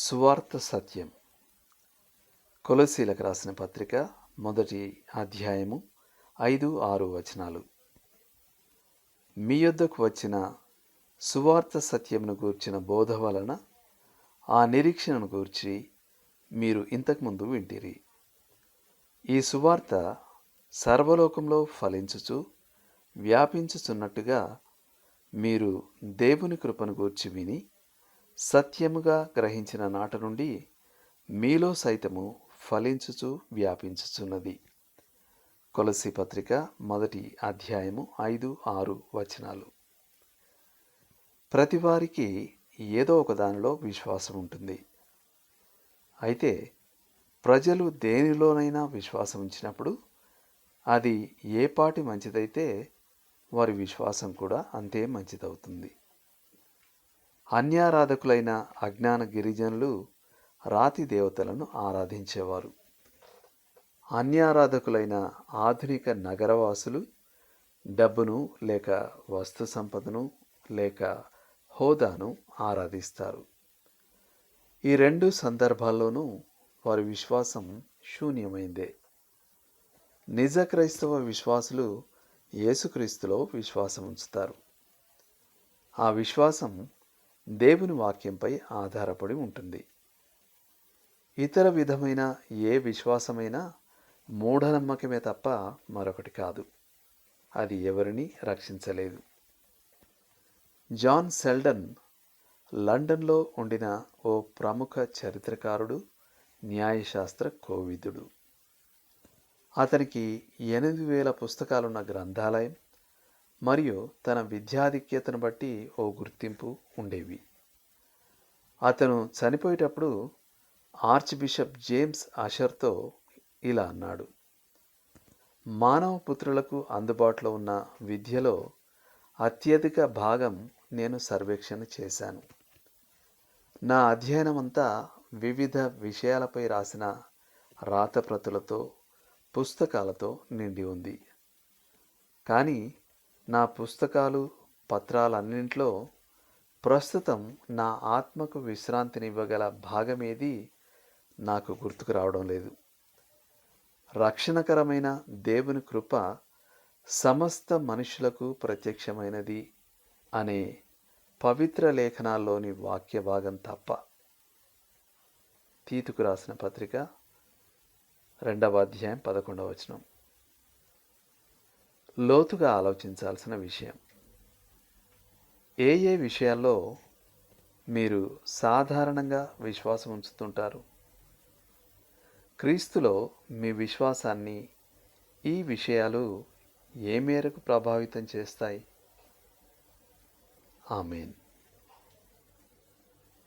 సువార్త సత్యం. కొలసీలకు రాసిన పత్రిక మొదటి అధ్యాయము ఐదు ఆరు వచనాలు. మీ యొద్దకు వచ్చిన సువార్త సత్యమును గూర్చిన బోధ వలన ఆ నిరీక్షణను గూర్చి మీరు ఇంతకుముందు వింటిరి. ఈ సువార్త సర్వలోకంలో ఫలించుచు వ్యాపించుచున్నట్టుగా మీరు దేవుని కృపను గూర్చి విని సత్యముగా గ్రహించిన నాట నుండి మీలో సైతము ఫలించుచు వ్యాపించుచున్నది. కొలసి పత్రిక మొదటి అధ్యాయము ఐదు ఆరు వచనాలు. ప్రతి వారికి ఏదో ఒక దానిలో విశ్వాసం ఉంటుంది. అయితే ప్రజలు దేనిలోనైనా విశ్వాసం ఉంచినప్పుడు అది ఏ పాటి మంచిదైతే వారి విశ్వాసం కూడా అంతే మంచిదవుతుంది. అన్యారాధకులైన అజ్ఞాన గిరిజనులు రాతి దేవతలను ఆరాధించేవారు. అన్యారాధకులైన ఆధునిక నగరవాసులు డబ్బును లేక వస్తు సంపదను లేక హోదాను ఆరాధిస్తారు. ఈ రెండు సందర్భాల్లోనూ వారి విశ్వాసం శూన్యమైందే. నిజ క్రైస్తవ విశ్వాసులు యేసుక్రీస్తులో విశ్వాసం ఉంచుతారు ఆ విశ్వాసం దేవుని వాక్యంపై ఆధారపడి ఉంటుంది. ఇతర విధమైన ఏ విశ్వాసమైనా మూఢనమ్మకమే తప్ప మరొకటి కాదు. అది ఎవరిని రక్షించలేదు. జాన్ సెల్డన్ లండన్లో ఉండిన ఓ ప్రముఖ చరిత్రకారుడు న్యాయశాస్త్ర కోవిదుడు. అతనికి ఎనిమిది వేల పుస్తకాలున్న గ్రంథాలయం మరియు తన విద్యాధిక్యతను బట్టి ఓ గుర్తింపు ఉండేవి. అతను చనిపోయేటప్పుడు ఆర్చ్ బిషప్ జేమ్స్ అషర్తో ఇలా అన్నాడు మానవ పుత్రులకు అందుబాటులో ఉన్న విద్యలో అత్యధిక భాగం నేను సర్వేక్షణ చేశాను. నా అధ్యయనం అంతా వివిధ విషయాలపై రాసిన రాతప్రతులతో పుస్తకాలతో నిండి ఉంది. కానీ నా పుస్తకాలు పత్రాలన్నింట్లో ప్రస్తుతం నా ఆత్మకు విశ్రాంతినివ్వగల భాగమేది నాకు గుర్తుకు రావడం లేదు. రక్షణకరమైన దేవుని కృప సమస్త మనుషులకు ప్రత్యక్షమైనది అనే పవిత్ర లేఖనాల్లోని వాక్య భాగం తప్ప. తీతుకు రాసిన పత్రిక రెండవ అధ్యాయం పదకొండవ వచనం. లోతుగా ఆలోచించాల్సిన విషయం. ఏ ఏ విషయాల్లో మీరు సాధారణంగా విశ్వాసం ఉంచుతుంటారు? క్రీస్తులో మీ విశ్వాసాన్ని ఈ విషయాలు ఏ మేరకు ప్రభావితం చేస్తాయి? ఆమెన్.